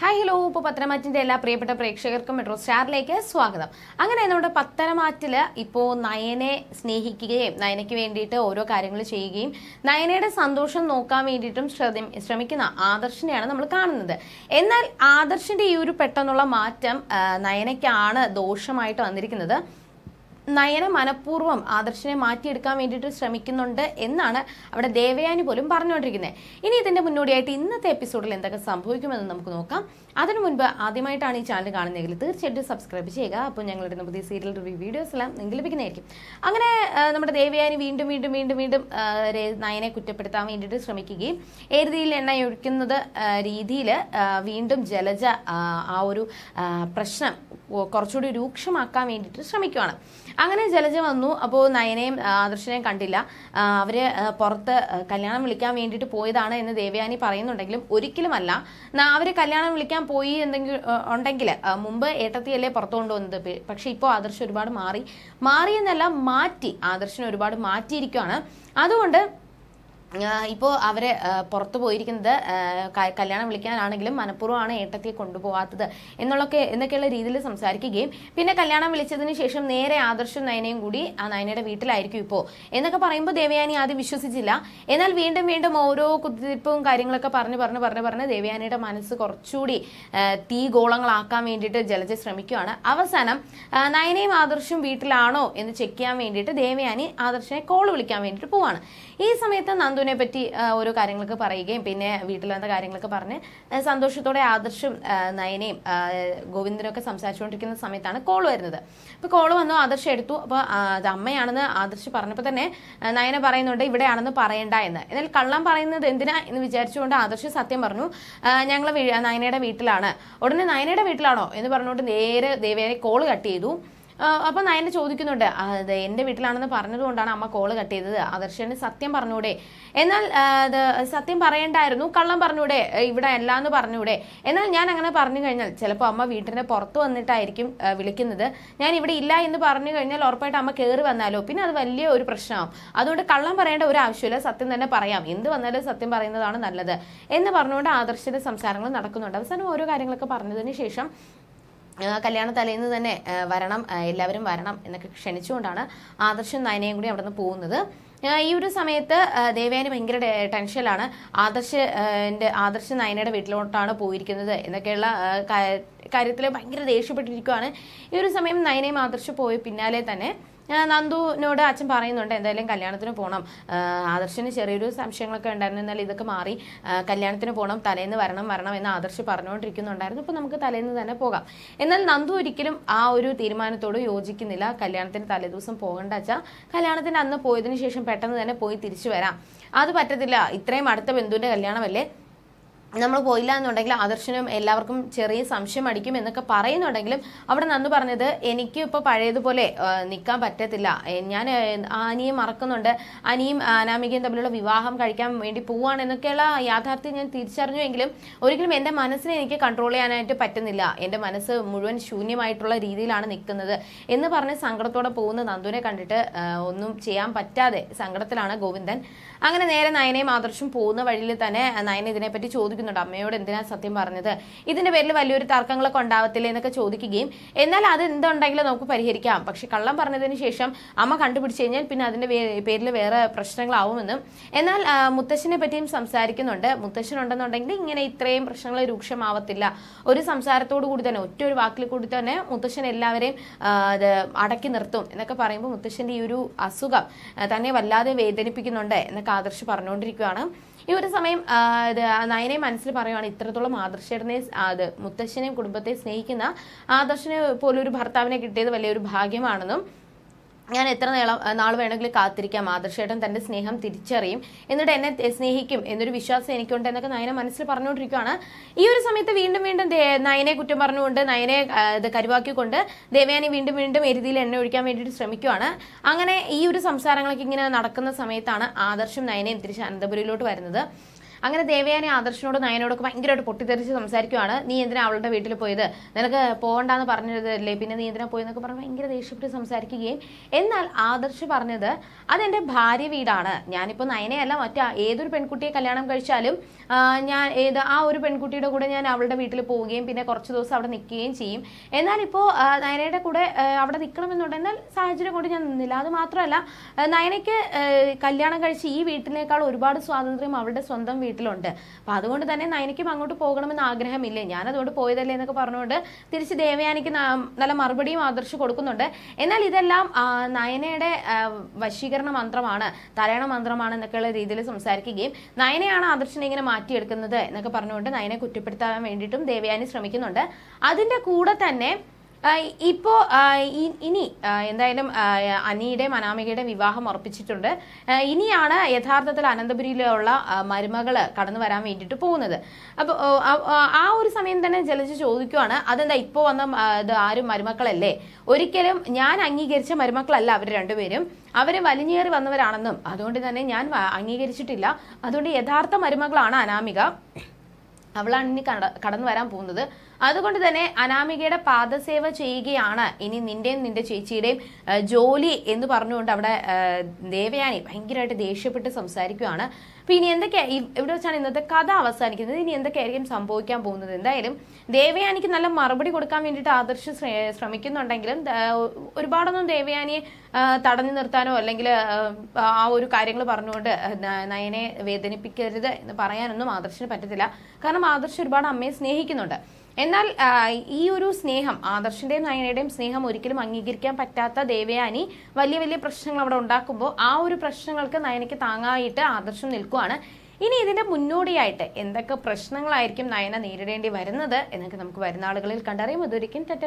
Hi hello ഇപ്പോൾ പത്തനമാറ്റിന്റെ എല്ലാ പ്രിയപ്പെട്ട പ്രേക്ഷകർക്കും മെട്രോ സ്റ്റാറിലേക്ക് സ്വാഗതം. അങ്ങനെ നമ്മുടെ പത്തനമാറ്റിൽ ഇപ്പോൾ നയനെ സ്നേഹിക്കുകയും നയനയ്ക്ക് വേണ്ടിയിട്ട് ഓരോ കാര്യങ്ങൾ ചെയ്യുകയും നയനയുടെ സന്തോഷം നോക്കാൻ വേണ്ടിയിട്ടും ശ്രദ്ധ- ശ്രമിക്കുന്ന ആദർശിനെയാണ് നമ്മൾ കാണുന്നത്. എന്നാൽ ആദർശിന്റെ ഈ ഒരു പെട്ടെന്നുള്ള മാറ്റം നയനയ്ക്കാണ് ദോഷമായിട്ട് വന്നിരിക്കുന്നത്. നയന മനഃപൂർവം ആദർശിനെ മാറ്റിയെടുക്കാൻ വേണ്ടിയിട്ട് ശ്രമിക്കുന്നുണ്ട് എന്നാണ് അവിടെ ദേവയാനി പോലും പറഞ്ഞുകൊണ്ടിരിക്കുന്നത്. ഇനി ഇതിന്റെ മുന്നോടിയായിട്ട് ഇന്നത്തെ എപ്പിസോഡിൽ എന്തൊക്കെ സംഭവിക്കുമെന്ന് നമുക്ക് നോക്കാം. അതിനു മുൻപ് ആദ്യമായിട്ടാണ് ഈ ചാനൽ കാണുന്നതെങ്കിൽ തീർച്ചയായിട്ടും സബ്സ്ക്രൈബ് ചെയ്യുക. അപ്പോൾ ഞങ്ങളുടെ പുതിയ സീരിയൽ റിവ്യൂ വീഡിയോസ് എല്ലാം നിങ്ങൾക്ക് ലഭിക്കുന്നതായിരിക്കും. അങ്ങനെ നമ്മുടെ ദേവയാനി വീണ്ടും വീണ്ടും വീണ്ടും വീണ്ടും നയനെ കുറ്റപ്പെടുത്താൻ വേണ്ടിയിട്ട് ശ്രമിക്കുകയും എരുതിയിൽ എണ്ണ ഒഴിക്കുന്നത് രീതിയിൽ വീണ്ടും ജലജ ആ ഒരു പ്രശ്നം കുറച്ചുകൂടി രൂക്ഷമാക്കാൻ വേണ്ടിയിട്ട് ശ്രമിക്കുകയാണ് അങ്ങനെ ജലജ വന്നു. അപ്പോൾ നയനെയും ആദർശനെയും കണ്ടില്ല. അവർ പുറത്ത് കല്യാണം വിളിക്കാൻ വേണ്ടിയിട്ട് പോയതാണ് എന്ന് ദേവയാനി പറയുന്നുണ്ടെങ്കിലും ഒരിക്കലുമല്ല. അവർ കല്യാണം വിളിക്കാൻ പോയി എന്തെങ്കിലും ഉണ്ടെങ്കിൽ മുമ്പ് ഏട്ടത്തിയല്ലേ പുറത്തു കൊണ്ടുവന്നത്? പക്ഷെ ഇപ്പോൾ ആദർശം ഒരുപാട് മാറി. മാറിയെന്നല്ല മാറ്റി. ആദർശനെ ഒരുപാട് മാറ്റിയിരിക്കുകയാണ് അതുകൊണ്ട് ഇപ്പോൾ അവരെ പുറത്തു പോയിരിക്കുന്നത് കല്യാണം വിളിക്കാനാണെങ്കിലും മനഃപൂർവമാണ് ഏട്ടത്തിയെ കൊണ്ടുപോകാത്തത് എന്നുള്ളൊക്കെ എന്നൊക്കെയുള്ള രീതിയിൽ സംസാരിക്കുകയും പിന്നെ കല്യാണം വിളിച്ചതിന് ശേഷം നേരെ ആദർശം നയനയും കൂടി ആ നയനയുടെ വീട്ടിലായിരിക്കും ഇപ്പോൾ എന്നൊക്കെ പറയുമ്പോൾ ദേവയാനി ആദ്യം വിശ്വസിച്ചില്ല. എന്നാൽ വീണ്ടും വീണ്ടും ഓരോ കുത്തിരിപ്പും കാര്യങ്ങളൊക്കെ പറഞ്ഞ് പറഞ്ഞ് പറഞ്ഞ് പറഞ്ഞ് ദേവയാനിയുടെ മനസ്സ് കുറച്ചുകൂടി തീ ഗോളങ്ങളാക്കാൻ വേണ്ടിയിട്ട് ജലജ ശ്രമിക്കുകയാണ് അവസാനം നയനയും ആദർശും വീട്ടിലാണോ എന്ന് ചെക്ക് ചെയ്യാൻ വേണ്ടിയിട്ട് ദേവയാനി ആദർശനെ കോൾ വിളിക്കാൻ വേണ്ടിയിട്ട് പോവാണ്. ഈ സമയത്ത് നന്ദുവിനെ പറ്റി ഓരോ കാര്യങ്ങളൊക്കെ പറയുകയും പിന്നെ വീട്ടിൽ വന്ന കാര്യങ്ങളൊക്കെ പറഞ്ഞ് സന്തോഷത്തോടെ ആദർശും നയനയും ഗോവിന്ദനൊക്കെ സംസാരിച്ചുകൊണ്ടിരിക്കുന്ന സമയത്താണ് കോൾ വരുന്നത്. അപ്പോൾ കോൾ വന്നു ആദർശ് എടുത്തു. അപ്പോൾ അത് അമ്മയാണെന്ന് ആദർശ് പറഞ്ഞപ്പോൾ തന്നെ നയന പറയുന്നുണ്ട് ഇവിടെയാണെന്ന് പറയണ്ട എന്ന്. എന്നാൽ കള്ളം പറയുന്നത് എന്തിനാ എന്ന് വിചാരിച്ചുകൊണ്ട് ആദർശ് സത്യം പറഞ്ഞു ഞങ്ങൾ നയനയുടെ വീട്ടിലാണ്. ഉടനെ നയനയുടെ വീട്ടിലാണോ എന്ന് പറഞ്ഞുകൊണ്ട് നേരെ ദേവേനെ കോൾ കട്ട് ചെയ്തു. ആഹ് അപ്പൊ നയന ചോദിക്കുന്നുണ്ട് അതെ എന്റെ വീട്ടിലാണെന്ന് പറഞ്ഞതുകൊണ്ടാണ് അമ്മ കോൾ കട്ട് ചെയ്തത്. ആദർശന് സത്യം പറഞ്ഞൂടെ. എന്നാൽ സത്യം പറയണ്ടായിരുന്നു കള്ളം പറഞ്ഞൂടെ ഇവിടെ അല്ല എന്ന് പറഞ്ഞൂടെ. എന്നാൽ ഞാൻ അങ്ങനെ പറഞ്ഞു കഴിഞ്ഞാൽ ചിലപ്പോൾ അമ്മ വീട്ടിന് പുറത്ത് വന്നിട്ടായിരിക്കും വിളിക്കുന്നത്. ഞാൻ ഇവിടെ ഇല്ല എന്ന് പറഞ്ഞു കഴിഞ്ഞാൽ ഉറപ്പായിട്ട് അമ്മ കയറി വന്നാലോ? പിന്നെ അത് വലിയ ഒരു പ്രശ്നമാവും. അതുകൊണ്ട് കള്ളം പറയേണ്ട ഒരു ആവശ്യമില്ല സത്യം തന്നെ പറയാം. എന്ത് വന്നാലും സത്യം പറയുന്നതാണ് നല്ലത് എന്ന് പറഞ്ഞുകൊണ്ട് ആദർശന്റെ സംസാരങ്ങൾ നടക്കുന്നുണ്ട്. അവസാനം ഓരോ കാര്യങ്ങളൊക്കെ പറഞ്ഞതിന് ശേഷം കല്യാണ തലേന്ന് തന്നെ വരണം എല്ലാവരും വരണം എന്നൊക്കെ ക്ഷണിച്ചുകൊണ്ടാണ് ആദർശും നയനയും കൂടി അവിടെ നിന്ന് പോകുന്നത് ഈ ഒരു സമയത്ത് ആ, ദേവയാനി ഭയങ്കര ടെൻഷനിലാണ്. ആദർശ് എന്റെ ആദർശ് നയനയുടെ വീട്ടിലോട്ടാണ് പോയിരിക്കുന്നത് എന്നൊക്കെയുള്ള കാര്യത്തിൽ ഭയങ്കര ദേഷ്യപ്പെട്ടിരിക്കുകയാണ് ഈ ഒരു സമയം നയനയും ആദർശ് പോയ പിന്നാലെ തന്നെ നന്ദുവിനോട് അച്ഛൻ പറയുന്നുണ്ട് എന്തായാലും കല്യാണത്തിന് പോകണം ആദർശന് ചെറിയൊരു സംശയങ്ങളൊക്കെ ഉണ്ടായിരുന്നു. എന്നാൽ ഇതൊക്കെ മാറി കല്യാണത്തിന് പോകണം തലേന്ന് വരണം വരണം എന്ന് ആദർശ് പറഞ്ഞുകൊണ്ടിരിക്കുന്നുണ്ടായിരുന്നു. അപ്പോൾ നമുക്ക് തലേന്ന് തന്നെ പോകാം. എന്നാൽ നന്ദു ഒരിക്കലും ആ ഒരു തീരുമാനത്തോട് യോജിക്കുന്നില്ല. കല്യാണത്തിന് തലേദിവസം പോകണ്ട അച്ഛാ. കല്യാണത്തിന് അന്ന് പോയതിനു ശേഷം പെട്ടെന്ന് തന്നെ പോയി തിരിച്ചു വരാം. അത് പറ്റത്തില്ല. ഇത്രയും അടുത്ത ബന്ധുവിന്റെ കല്യാണമല്ലേ? നമ്മൾ പോയില്ല എന്നുണ്ടെങ്കിൽ ആദർശനും എല്ലാവർക്കും ചെറിയ സംശയം അടിക്കും എന്നൊക്കെ പറയുന്നുണ്ടെങ്കിലും അവിടെ നന്ന് പറഞ്ഞത് എനിക്ക് ഇപ്പോൾ പഴയതുപോലെ നിൽക്കാൻ പറ്റത്തില്ല. ഞാൻ അനിയെ മറക്കുന്നുണ്ട്. അനിയും അനാമികയും തമ്മിലുള്ള വിവാഹം കഴിക്കാൻ വേണ്ടി പോവാണ് എന്നൊക്കെയുള്ള യാഥാർത്ഥ്യം ഞാൻ തിരിച്ചറിഞ്ഞുവെങ്കിലും ഒരിക്കലും എന്റെ മനസ്സിനെ എനിക്ക് കൺട്രോൾ ചെയ്യാനായിട്ട് പറ്റുന്നില്ല. എന്റെ മനസ്സ് മുഴുവൻ ശൂന്യമായിട്ടുള്ള രീതിയിലാണ് നിൽക്കുന്നത് എന്ന് പറഞ്ഞ് സങ്കടത്തോടെ പോകുന്ന നന്ദുവിനെ കണ്ടിട്ട് ഒന്നും ചെയ്യാൻ പറ്റാതെ സങ്കടത്തിലാണ് ഗോവിന്ദൻ. അങ്ങനെ നേരെ നയനയും ആദർശം പോകുന്ന വഴിയിൽ തന്നെ നയന ഇതിനെപ്പറ്റി ചോദിക്കുന്നുണ്ട്. അമ്മയോട് എന്തിനാ സത്യം പറഞ്ഞത്? ഇതിന്റെ പേരിൽ വലിയൊരു തർക്കങ്ങളൊക്കെ ഉണ്ടാവത്തില്ലേ എന്നൊക്കെ ചോദിക്കുകയും എന്നാൽ അത് എന്തുണ്ടെങ്കിലും നമുക്ക് പരിഹരിക്കാം. പക്ഷെ കള്ളം പറഞ്ഞതിന് ശേഷം അമ്മ കണ്ടുപിടിച്ചു കഴിഞ്ഞാൽ പിന്നെ അതിന്റെ പേരിൽ വേറെ പ്രശ്നങ്ങളാവുമെന്നും. എന്നാൽ മുത്തശ്ശനെ പറ്റിയും സംസാരിക്കുന്നുണ്ട്. മുത്തശ്ശൻ ഉണ്ടെന്നുണ്ടെങ്കിൽ ഇങ്ങനെ ഇത്രയും പ്രശ്നങ്ങൾ രൂക്ഷമാവത്തില്ല. ഒരു സംസാരത്തോടു കൂടി തന്നെ ഒറ്റ ഒരു വാക്കിൽ കൂടി തന്നെ മുത്തശ്ശൻ എല്ലാവരെയും അടക്കി നിർത്തും എന്നൊക്കെ പറയുമ്പോൾ മുത്തശ്ശന്റെ ഈ ഒരു അസുഖം തന്നെ വല്ലാതെ വേദനിപ്പിക്കുന്നുണ്ട് എന്നൊക്കെ ആദർശ് പറഞ്ഞുകൊണ്ടിരിക്കുകയാണ്. ഈ ഒരു സമയം നയനെ മനസ്സിൽ പറയുവാണ് ഇത്രത്തോളം ആദർശനെ അത് മുത്തശ്ശനെയും കുടുംബത്തെ സ്നേഹിക്കുന്ന ആദർശനെ പോലൊരു ഭർത്താവിനെ കിട്ടിയത് വലിയൊരു ഭാഗ്യമാണെന്നും ഞാൻ എത്ര നേളം നാൾ വേണമെങ്കിലും കാത്തിരിക്കാം. ആദർശേട്ടൻ തന്റെ സ്നേഹം തിരിച്ചറിയും. എന്നിട്ട് എന്നെ സ്നേഹിക്കും എന്നൊരു വിശ്വാസം എനിക്കുണ്ട് എന്നൊക്കെ നയന മനസ്സിൽ പറഞ്ഞുകൊണ്ടിരിക്കുകയാണ് ഈ ഒരു സമയത്ത് വീണ്ടും വീണ്ടും നയനെ കുറ്റം പറഞ്ഞുകൊണ്ട് നയനെ ഇത് കരുവാക്കിക്കൊണ്ട് ദേവയാനി വീണ്ടും വീണ്ടും എരുതിയിൽ എണ്ണ ഒഴിക്കാൻ വേണ്ടിയിട്ട് ശ്രമിക്കുകയാണ് അങ്ങനെ ഈ ഒരു സംസാരങ്ങളൊക്കെ ഇങ്ങനെ നടക്കുന്ന സമയത്താണ് ആദർശം നയനയും തിരിച്ച് അനന്തപുരയിലോട്ട് വരുന്നത്. അങ്ങനെ ദേവയാനി ആദർശനോട് നയനോടൊക്കെ ഭയങ്കരമായിട്ട് പൊട്ടിത്തെറിച്ച് സംസാരിക്കുവാണ്. നീ എന്തിനാ അവളുടെ വീട്ടിൽ പോയത്? നിനക്ക് പോകണ്ടെന്ന് പറഞ്ഞതല്ലേ പിന്നെ നീ എന്തിനാ പോയെന്നൊക്കെ പറഞ്ഞ് ഭയങ്കര ദേഷ്യപ്പെട്ട് സംസാരിക്കുകയും. എന്നാൽ ആദർശ് പറഞ്ഞത് അതെന്റെ ഭാര്യ വീടാണ്. ഞാനിപ്പോൾ നയനയല്ല മറ്റേ ഏതൊരു പെൺകുട്ടിയെ കല്യാണം കഴിച്ചാലും ഞാൻ ഏത് ആ ഒരു പെൺകുട്ടിയുടെ കൂടെ ഞാൻ അവളുടെ വീട്ടിൽ പോവുകയും പിന്നെ കുറച്ച് ദിവസം അവിടെ നിൽക്കുകയും ചെയ്യും. എന്നാൽ ഇപ്പോൾ നയനയുടെ കൂടെ അവിടെ നിൽക്കണമെന്നുണ്ട്. എന്നാൽ സാഹചര്യം കൊണ്ട് ഞാൻ നിന്നില്ല. അത് മാത്രമല്ല നയനയ്ക്ക് കല്യാണം കഴിച്ച് ഈ വീട്ടിനേക്കാൾ ഒരുപാട് സ്വാതന്ത്ര്യം അവളുടെ സ്വന്തം വീട്ടിലുണ്ട്. അപ്പൊ അതുകൊണ്ട് തന്നെ നയനയ്ക്കും അങ്ങോട്ട് പോകണമെന്ന് ആഗ്രഹമില്ലേ? ഞാൻ അതുകൊണ്ട് പോയതല്ലേ എന്നൊക്കെ പറഞ്ഞുകൊണ്ട് തിരിച്ച് ദേവയാനിക്ക് നല്ല മറുപടിയും ആദർശ് കൊടുക്കുന്നുണ്ട്. എന്നാൽ ഇതെല്ലാം നയനയുടെ വശീകരണ മന്ത്രമാണ് തലയണ മന്ത്രമാണ് എന്നൊക്കെയുള്ള രീതിയിൽ സംസാരിക്കുകയും നയനയാണ് ആദർശിനെ ഇങ്ങനെ മാറ്റിയെടുക്കുന്നത് എന്നൊക്കെ പറഞ്ഞുകൊണ്ട് നയനെ കുറ്റപ്പെടുത്താൻ വേണ്ടിയിട്ടും ദേവയാനി ശ്രമിക്കുന്നുണ്ട്. അതിന്റെ കൂടെ തന്നെ ആ, ഇപ്പോ ആ, ഇനി എന്തായാലും അനിയുടെ അനാമികയുടെയും വിവാഹം ഉറപ്പിച്ചിട്ടുണ്ട്. ഇനിയാണ് യഥാർത്ഥത്തിൽ അനന്തപുരിയിലുള്ള മരുമകൾ കടന്നു വരാൻ വേണ്ടിയിട്ട് പോകുന്നത്. അപ്പോൾ ആ ഒരു സമയം തന്നെ ജലജ ചോദിക്കുവാണ് അതെന്താ ഇപ്പോൾ വന്ന ഇത് ആരും മരുമക്കളല്ലേ? ഒരിക്കലും ഞാൻ അംഗീകരിച്ച മരുമക്കളല്ല അവർ രണ്ടുപേരും. അവർ വലിഞ്ഞേറി വന്നവരാണെന്നും അതുകൊണ്ട് തന്നെ ഞാൻ അംഗീകരിച്ചിട്ടില്ല. അതുകൊണ്ട് യഥാർത്ഥ മരുമകളാണ് അനാമിക. അവളാണ് ഇനി കട കടന്നു വരാൻ പോകുന്നത്. അതുകൊണ്ട് തന്നെ അനാമികയുടെ പാദസേവ ചെയ്യുകയാണ് ഇനി നിന്റെയും നിന്റെ ചേച്ചിയുടെയും ജോലി എന്ന് പറഞ്ഞുകൊണ്ട് അവിടെ ദേവയാനി ഭയങ്കരമായിട്ട് ദേഷ്യപ്പെട്ട് സംസാരിക്കുകയാണ്. അപ്പൊ ഇനി എന്തൊക്കെ ഇവിടെ വെച്ചാണ് ഇന്നത്തെ കഥ അവസാനിക്കുന്നത്. ഇനി എന്തൊക്കെയായിരിക്കും സംഭവിക്കാൻ പോകുന്നത്? എന്തായാലും ദേവയാനിക്ക് നല്ല മറുപടി കൊടുക്കാൻ വേണ്ടിയിട്ട് ആദർശ് ശ്രമിക്കുന്നുണ്ടെങ്കിലും ഒരുപാടൊന്നും ദേവയാനിയെ തടഞ്ഞു നിർത്താനോ അല്ലെങ്കിൽ ആ ഒരു കാര്യങ്ങൾ പറഞ്ഞുകൊണ്ട് നയനെ വേദനിപ്പിക്കരുത് എന്ന് പറയാനൊന്നും ആദർശിന് പറ്റത്തില്ല. കാരണം ആദർശ് ഒരുപാട് അമ്മയെ സ്നേഹിക്കുന്നുണ്ട്. എന്നാൽ ഈ ഒരു സ്നേഹം ആദർശിന്റെയും നയനയുടെയും സ്നേഹം ഒരിക്കലും അംഗീകരിക്കാൻ പറ്റാത്ത ദേവയാനി വലിയ വലിയ പ്രശ്നങ്ങൾ അവിടെ ഉണ്ടാക്കുമ്പോൾ ആ ഒരു പ്രശ്നങ്ങൾക്ക് നയനയ്ക്ക് താങ്ങായിട്ട് ആദർശം നിൽക്കുവാണ്. ഇനി ഇതിന്റെ മുന്നോടിയായിട്ട് എന്തൊക്കെ പ്രശ്നങ്ങളായിരിക്കും നയന നേരിടേണ്ടി വരുന്നത് എന്നൊക്കെ നമുക്ക് വരുന്ന ആളുകളിൽ കണ്ടറിയും. അതൊരിക്കും ടെറ്റ